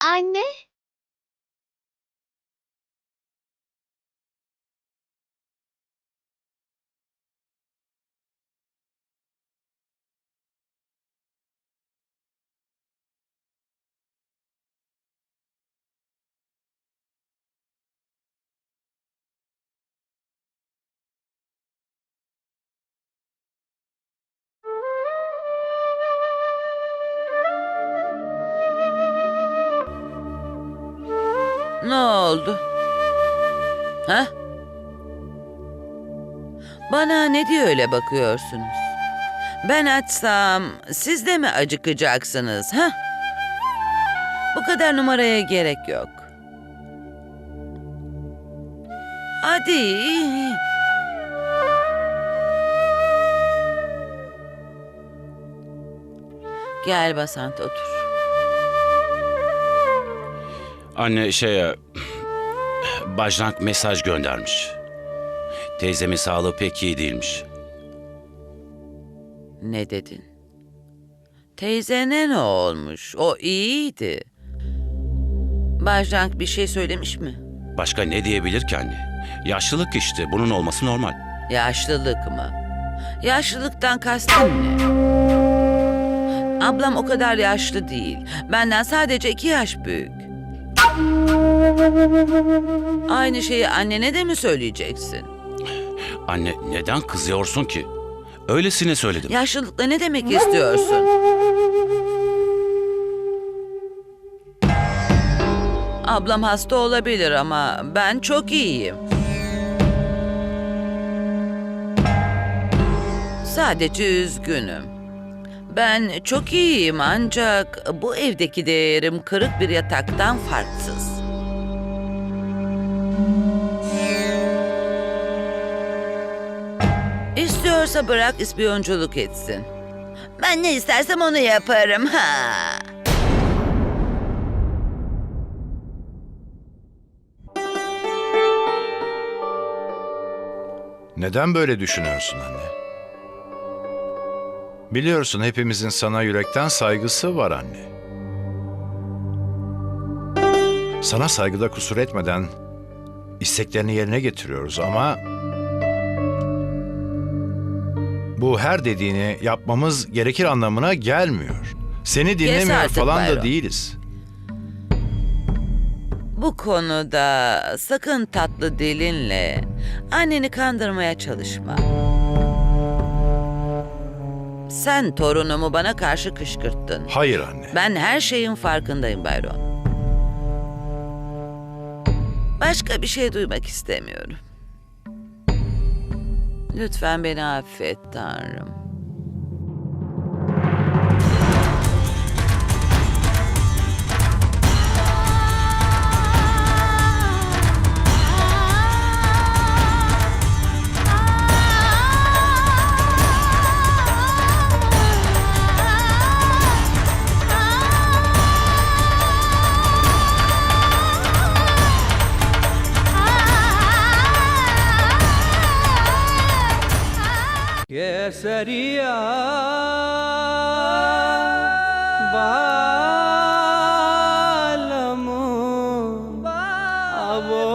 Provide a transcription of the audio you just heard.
Anne? Ne oldu? Ha? Bana ne diye öyle bakıyorsunuz? Ben açsam siz de mi acıkacaksınız ha? Bu kadar numaraya gerek yok. Hadi. Gel Basant otur. Anne şeye... Bajrank mesaj göndermiş. Teyzemin sağlığı pek iyi değilmiş. Ne dedin? Teyzene ne olmuş? O iyiydi. Bajrank bir şey söylemiş mi? Başka ne diyebilir ki anne? Yaşlılık işte. Bunun olması normal. Yaşlılık mı? Yaşlılıktan kastın ne? Ablam o kadar yaşlı değil. Benden sadece iki yaş büyük. Aynı şeyi annene de mi söyleyeceksin? Anne neden kızıyorsun ki? Öylesine söyledim. Yaşlılıkla ne demek istiyorsun? Ablam hasta olabilir ama ben çok iyiyim. Sadece üzgünüm. Ben çok iyiyim ancak bu evdeki değerim kırık bir yataktan farksız. İstiyorsa bırak ispiyonculuk etsin. Ben ne istersem onu yaparım ha. Neden böyle düşünüyorsun anne? Biliyorsun hepimizin sana yürekten saygısı var anne. Sana saygıda kusur etmeden isteklerini yerine getiriyoruz ama bu her dediğini yapmamız gerekir anlamına gelmiyor. Seni dinlemiyor artık falan Bayram. da değiliz. Bu konuda sakın tatlı dilinle anneni kandırmaya çalışma. Sen torunumu bana karşı kışkırttın. Hayır anne. Ben her şeyin farkındayım Bayron. Başka bir şey duymak istemiyorum. Lütfen beni affet Tanrım. sería